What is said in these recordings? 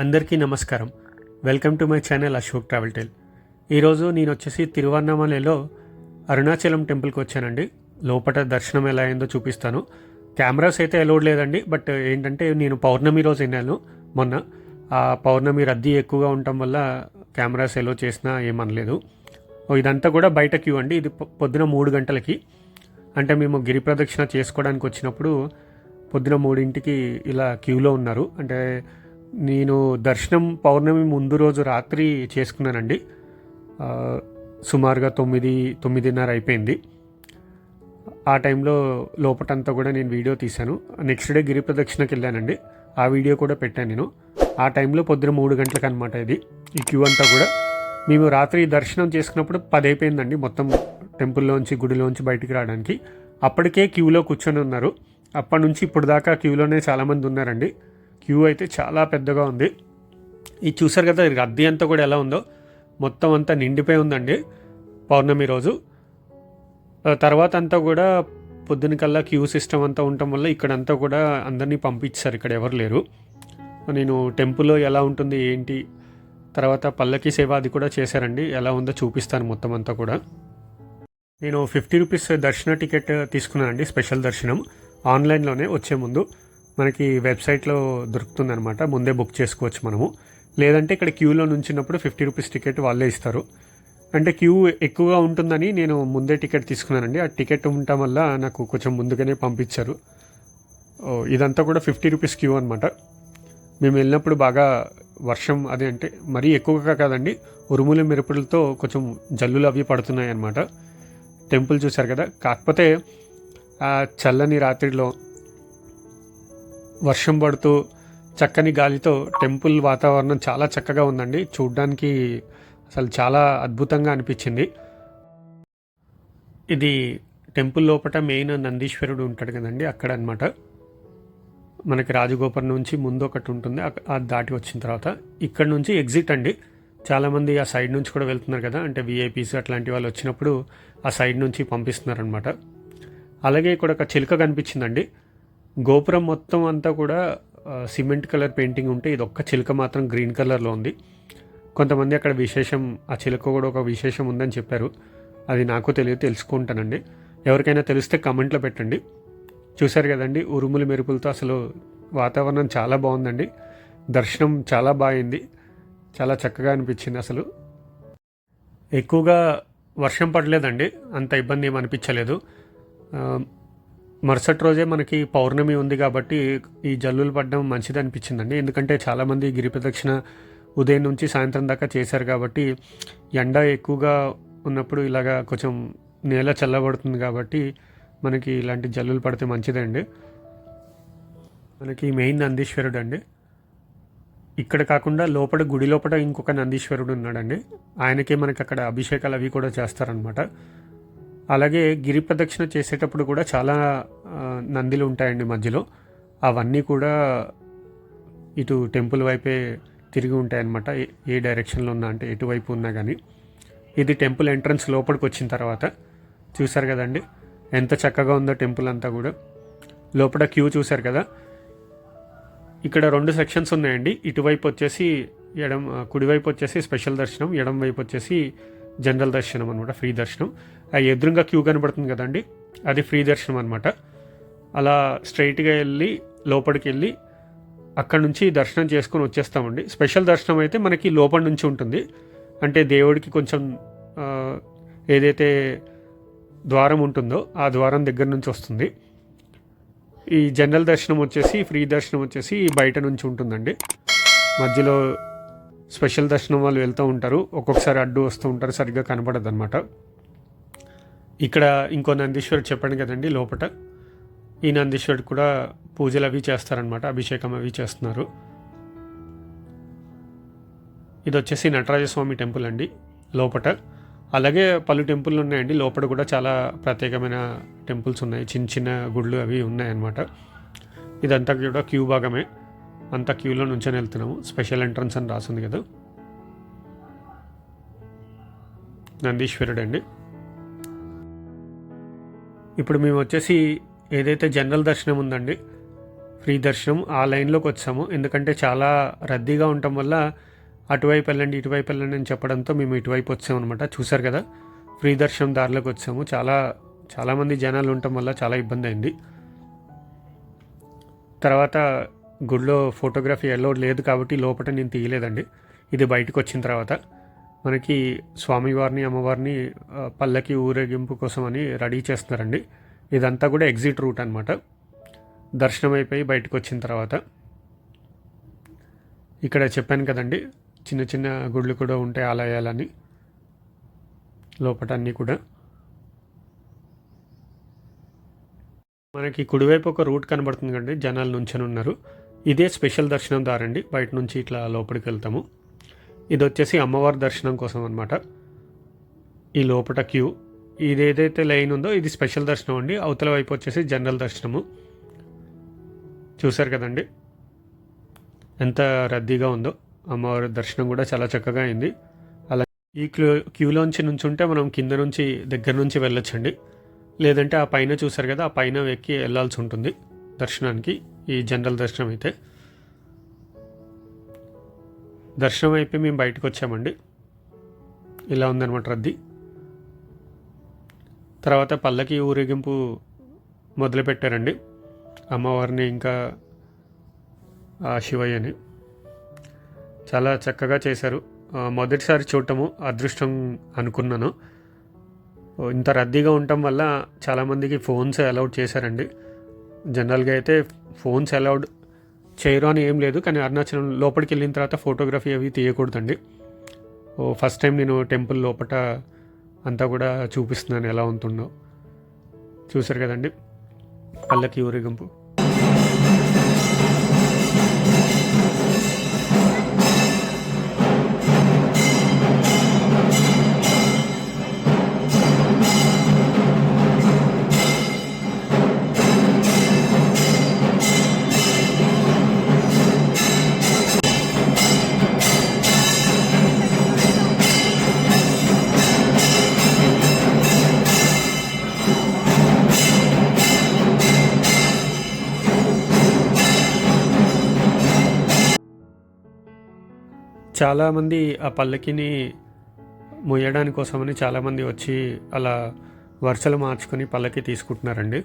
అందరికీ నమస్కారం. Welcome to my channel Ashok travel tell. ఈరోజు నేను వచ్చేసి తిరువన్నామలలో అరుణాచలం టెంపుల్కి వచ్చానండి. లోపల దర్శనం ఎలా అయిందో చూపిస్తాను. కెమెరాస్ అయితే అలౌడ్ లేదండి బట్ ఏంటంటే నేను పౌర్ణమి రోజు వెళ్ళాను మొన్న. ఆ పౌర్ణమి రద్దీ ఎక్కువగా ఉండటం వల్ల కెమెరాస్ ఎలో చేసినా ఏమనలేదు. ఇదంతా కూడా బయట క్యూ అండి ఇది పొద్దున మూడు గంటలకి. అంటే మేము గిరి ప్రదక్షిణ చేసుకోవడానికి వచ్చినప్పుడు పొద్దున మూడింటికి ఇలా క్యూలో ఉన్నారు. అంటే నేను దర్శనం పౌర్ణమి ముందు రోజు రాత్రి చేసుకున్నానండి. సుమారుగా తొమ్మిది తొమ్మిదిన్నర అయిపోయింది. ఆ టైంలో లోపటంతా కూడా నేను వీడియో తీశాను. నెక్స్ట్ డే గిరి ప్రదక్షిణకి వెళ్ళానండి. ఆ వీడియో కూడా పెట్టాను నేను. ఆ టైంలో పొద్దున మూడు గంటలకు అనమాట ఇది. ఈ క్యూ అంతా కూడా. మేము రాత్రి దర్శనం చేసుకున్నప్పుడు పది అయిపోయిందండి మొత్తం టెంపుల్లోంచి గుడిలోంచి బయటికి రావడానికి. అప్పటికే క్యూలో కూర్చొని ఉన్నారు. అప్పటి నుంచి ఇప్పుడు దాకా క్యూలోనే చాలామంది ఉన్నారండి. క్యూ అయితే చాలా పెద్దగా ఉంది. ఇది చూసారు కదా రద్దీ అంతా కూడా ఎలా ఉందో? మొత్తం అంతా నిండిపోయి ఉందండి పౌర్ణమి రోజు. తర్వాత అంతా కూడా పొద్దున కల్లా క్యూ సిస్టమ్ అంతా ఉండటం వల్ల ఇక్కడంతా కూడా అందరినీ పంపించారు ఇక్కడ ఎవరు లేరు. నేను టెంపుల్లో ఎలా ఉంటుంది ఏంటి? తర్వాత పల్లకి సేవ అది కూడా చేశారండి ఎలా ఉందో చూపిస్తాను మొత్తం అంతా కూడా. నేను ఫిఫ్టీ రూపీస్ దర్శన టికెట్ తీసుకున్నానండి స్పెషల్ దర్శనం. ఆన్లైన్లోనే వచ్చే ముందు. మనకి వెబ్సైట్లో దొరుకుతుందనమాట ముందే బుక్ చేసుకోవచ్చు మనము. లేదంటే ఇక్కడ క్యూలో నుంచినప్పుడు ఫిఫ్టీ రూపీస్ టికెట్ వాళ్ళే ఇస్తారు. అంటే క్యూ ఎక్కువగా ఉంటుందని నేను ముందే టికెట్ తీసుకున్నానండి. ఆ టికెట్ ఉండటం వల్ల నాకు కొంచెం ముందుగానే పంపించారు. ఇదంతా కూడా ఫిఫ్టీ రూపీస్ క్యూ అనమాట మేము వెళ్ళినప్పుడు బాగా వర్షం అదే అంటే మరీ ఎక్కువగా కాదండి. ఉరుములు మెరుపులతో కొంచెం జల్లులు అవి పడుతున్నాయి అన్నమాట టెంపుల్ చూశారు కదా? కాకపోతే ఆ చల్లని రాత్రిలో వర్షం పడుతూ చక్కని గాలితో టెంపుల్ వాతావరణం చాలా చక్కగా ఉందండి. చూడ్డానికి అసలు చాలా అద్భుతంగా అనిపించింది. ఇది టెంపుల్ లోపల మెయిన్ నందీశ్వరుడు ఉంటాడు కదండి అక్కడ అనమాట మనకి రాజగోపురం నుంచి ముందు ఒకటి ఉంటుంది అది దాటి వచ్చిన తర్వాత. ఇక్కడ నుంచి ఎగ్జిట్ అండి. చాలామంది ఆ సైడ్ నుంచి కూడా వెళ్తున్నారు కదా అంటే విఐపీస్ అట్లాంటి వాళ్ళు వచ్చినప్పుడు ఆ సైడ్ నుంచి పంపిస్తున్నారు అనమాట అలాగే ఇక్కడ ఒక చిలుక కనిపించిందండి. గోపురం మొత్తం అంతా కూడా సిమెంట్ కలర్ పెయింటింగ్ ఉంటే ఇది ఒక్క చిలుక మాత్రం గ్రీన్ కలర్లో ఉంది. కొంతమంది అక్కడ విశేషం ఆ చిలుక కూడా ఒక విశేషం ఉందని చెప్పారు. అది నాకు తెలియదు తెలుసుకుంటానండి. ఎవరికైనా తెలిస్తే కమెంట్లో పెట్టండి. చూశారు కదండి ఉరుములు మెరుపులతో అసలు వాతావరణం చాలా బాగుందండి. దర్శనం చాలా బాగుంది. చాలా చక్కగా అనిపించింది అసలు. ఎక్కువగా వర్షం పడలేదండి. అంత ఇబ్బంది ఏమనిపించలేదు మరుసటి రోజే మనకి పౌర్ణమి ఉంది కాబట్టి ఈ జల్లులు పడడం మంచిది అనిపించిందండి. ఎందుకంటే చాలామంది గిరి ప్రదక్షిణ ఉదయం నుంచి సాయంత్రం దాకా చేశారు కాబట్టి ఎండ ఎక్కువగా ఉన్నప్పుడు ఇలాగా కొంచెం నేల చల్లబడుతుంది కాబట్టి మనకి ఇలాంటి జల్లులు పడితే మంచిదండి. మనకి మెయిన్ నందీశ్వరుడు అండి. ఇక్కడ కాకుండా లోపల గుడి లోపల ఇంకొక నందీశ్వరుడు ఉన్నాడండి. ఆయనకే మనకి అక్కడ అభిషేకాలు అవి కూడా చేస్తారనమాట అలాగే గిరి ప్రదక్షిణ చేసేటప్పుడు కూడా చాలా నందిలు ఉంటాయండి మధ్యలో. అవన్నీ కూడా ఇటు టెంపుల్ వైపే తిరిగి ఉంటాయన్నమాట. ఏ- ఏ డైరెక్షన్లో ఉన్నా అంటే ఎటువైపు ఉన్నా కానీ ఇది టెంపుల్ ఎంట్రన్స్ లోపలికి వచ్చిన తర్వాత. చూసారు కదండి? ఎంత చక్కగా ఉందో టెంపుల్ అంతా కూడా. లోపల క్యూ చూశారు కదా? ఇక్కడ రెండు సెక్షన్స్ ఉన్నాయండి. ఇటువైపు వచ్చేసి ఎడం కుడివైపు వచ్చేసి స్పెషల్ దర్శనం ఎడం వైపు వచ్చేసి జనరల్ దర్శనం అనమాట ఫ్రీ దర్శనం. ఆ ఎదురుగా క్యూ కనబడుతుంది కదండి అది ఫ్రీ దర్శనం అనమాట అలా స్ట్రైట్గా వెళ్ళి లోపలికి వెళ్ళి అక్కడ నుంచి దర్శనం చేసుకొని వచ్చేస్తామండి. స్పెషల్ దర్శనం అయితే మనకి లోపల నుంచి ఉంటుంది. అంటే దేవుడికి కొంచెం ఏదైతే ద్వారం ఉంటుందో ఆ ద్వారం దగ్గర నుంచి వస్తుంది. ఈ జనరల్ దర్శనం వచ్చేసి ఫ్రీ దర్శనం వచ్చేసి బయట నుంచి ఉంటుందండి. మధ్యలో స్పెషల్ దర్శనం వాళ్ళు వెళ్తూ ఉంటారు. ఒక్కొక్కసారి అడ్డు వస్తూ ఉంటారు. సరిగ్గా కనపడదు అనమాట ఇక్కడ ఇంకో నందీశ్వరుడు చెప్పండి కదండి లోపట. ఈ నందీశ్వరుడు కూడా పూజలు అవి చేస్తారనమాట అభిషేకం అవి చేస్తున్నారు. ఇది వచ్చేసి నటరాజస్వామి టెంపుల్ అండి లోపట. అలాగే పలు టెంపుల్లు ఉన్నాయండి. లోపల కూడా చాలా ప్రత్యేకమైన టెంపుల్స్ ఉన్నాయి. చిన్న చిన్న గుళ్ళు అవి ఉన్నాయన్నమాట. ఇదంతా కూడా క్యూ భాగమే. అంతా క్యూలో నుంచొని వెళ్తున్నాము. స్పెషల్ ఎంట్రన్స్ అని రాసింది కదా. నందీశ్వరుడు అండి ఇప్పుడు మేము వచ్చేసి ఏదైతే జనరల్ దర్శనం ఉందండి ఫ్రీ దర్శనం ఆ లైన్లోకి వచ్చాము. ఎందుకంటే చాలా రద్దీగా ఉండటం వల్ల అటువైపు వెళ్ళండి ఇటువైపు వెళ్ళండి అని చెప్పడంతో మేము ఇటువైపు వచ్చాము అనమాట చూసారు కదా ఫ్రీ దర్శనం దారిలోకి వచ్చాము. చాలా చాలామంది జనాలు ఉండటం వల్ల చాలా ఇబ్బంది అయింది. తర్వాత గుడిలో ఫోటోగ్రఫీ అలౌడ్ లేదు కాబట్టి లోపల నేను తీయలేదండి. ఇది బయటకు వచ్చిన తర్వాత. మనకి స్వామివారిని అమ్మవారిని పల్లకి ఊరేగింపు కోసం అని రెడీ చేస్తున్నారండి. ఇదంతా కూడా ఎగ్జిట్ రూట్ అనమాట దర్శనం అయిపోయి బయటకు వచ్చిన తర్వాత. ఇక్కడ చెప్పాను కదండి చిన్న చిన్న గుళ్ళు కూడా ఉంటాయి ఆలయాలని. లోపల అన్నీ కూడా. మనకి కుడివైపు ఒక రూట్ కనబడుతుంది కండి జనాలు నుంచొని ఉన్నారు. ఇదే స్పెషల్ దర్శనం దారండి. బయట నుంచి ఇట్లా లోపలికి వెళ్తాము. ఇది వచ్చేసి అమ్మవారి దర్శనం కోసం అనమాట ఈ లోపల క్యూ. ఇది ఏదైతే లైన్ ఉందో ఇది స్పెషల్ దర్శనం అండి. అవతల వైపు వచ్చేసి జనరల్ దర్శనము. చూశారు కదండి? ఎంత రద్దీగా ఉందో. అమ్మవారి దర్శనం కూడా చాలా చక్కగా అయింది. అలా ఈ క్యూ క్యూలోంచి నుంచుంటే మనం కింద నుంచి దగ్గర నుంచి వెళ్ళొచ్చండి. లేదంటే ఆ పైన చూసారు కదా ఆ పైన ఎక్కి వెళ్ళాల్సి ఉంటుంది దర్శనానికి. ఈ జనరల్ దర్శనం అయితే. దర్శనం అయిపోయి మేము బయటకు వచ్చామండి. ఇలా ఉందన్నమాట రద్దీ. తర్వాత పల్లకి ఊరేగింపు మొదలుపెట్టారండి అమ్మవారిని ఇంకా ఆ శివయ్యని. చాలా చక్కగా చేశారు. మొదటిసారి చూడటము అదృష్టం అనుకున్నాను. ఇంత రద్దీగా ఉండటం వల్ల చాలామందికి ఫోన్స్ అలౌట్ చేశారండి. జనరల్గా అయితే ఫోన్స్ అలౌడ్ చేయరు అని ఏం లేదు కానీ అరుణాచలం లోపలికి వెళ్ళిన తర్వాత ఫోటోగ్రఫీ అవి తీయకూడదండి. ఓ ఫస్ట్ టైం నేను టెంపుల్ లోపల అంతా కూడా చూపిస్తున్నాను ఎలా ఉంటుందో. చూసారు కదండి? పల్లకి ఊరేగింపు. చాలామంది ఆ పల్లకిని మొయ్యడానికి కోసమని చాలామంది వచ్చి అలా వరుసలు మార్చుకొని పల్లకి తీసుకుంటున్నారండి.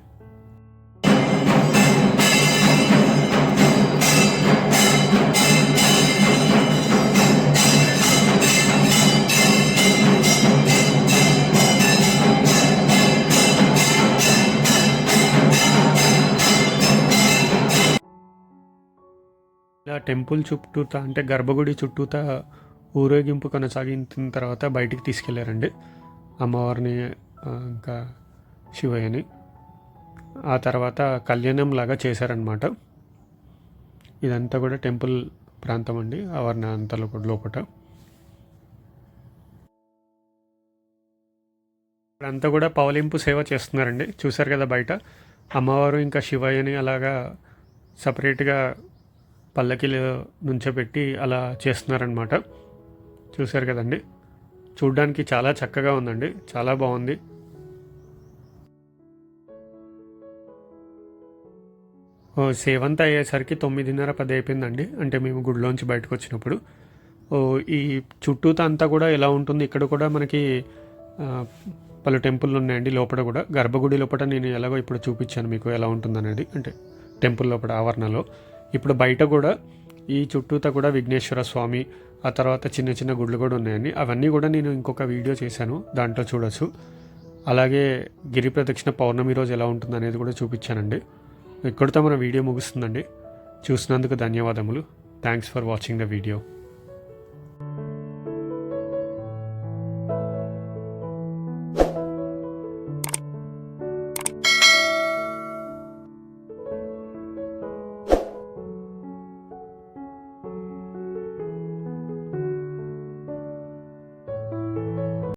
టెంపుల్ చుట్టూతా అంటే గర్భగుడి చుట్టూతా ఊరేగింపు కొనసాగించిన తర్వాత బయటికి తీసుకెళ్ళారండి. అమ్మవారిని ఇంకా శివయ్యని. ఆ తర్వాత కళ్యాణం లాగా చేశారనమాట ఇదంతా కూడా టెంపుల్ ప్రాంతం అండి ఆవరణ అంతలో లోపల ఇప్పుడంతా కూడా పవలింపు సేవ చేస్తున్నారండి. చూశారు కదా బయట? అమ్మవారు ఇంకా శివయ్యని అలాగా సపరేట్గా పల్లకిలో నుంచోబెట్టి అలా చేస్తున్నారనమాట చూశారు కదండి. చూడ్డానికి చాలా చక్కగా ఉందండి. చాలా బాగుంది. ఓ సేవంత అయ్యేసరికి తొమ్మిదిన్నర పది అయిపోయిందండి అంటే మేము గుడిలోంచి బయటకు వచ్చినప్పుడు ఓ ఈ చుట్టూతా అంతా కూడా ఎలా ఉంటుంది? ఇక్కడ కూడా మనకి పలు టెంపుల్ ఉన్నాయండి లోపల కూడా. గర్భగుడి లోపల నేను ఎలాగో ఇప్పుడు చూపించాను మీకు ఎలా ఉంటుందనేది. అంటే టెంపుల్ లోపల ఆవరణలో. ఇప్పుడు బయట కూడా ఈ చుట్టూతా కూడా విఘ్నేశ్వర స్వామి ఆ తర్వాత చిన్న చిన్న గుళ్ళు కూడా ఉన్నాయండి. అవన్నీ కూడా నేను ఇంకొక వీడియో చేశాను దాంట్లో చూడొచ్చు. అలాగే గిరి ప్రదక్షిణ పౌర్ణమి రోజు ఎలా ఉంటుంది అనేది కూడా చూపించానండి. ఇక్కడితో మన వీడియో ముగుస్తుందండి. చూసినందుకు ధన్యవాదములు. Thanks for watching the video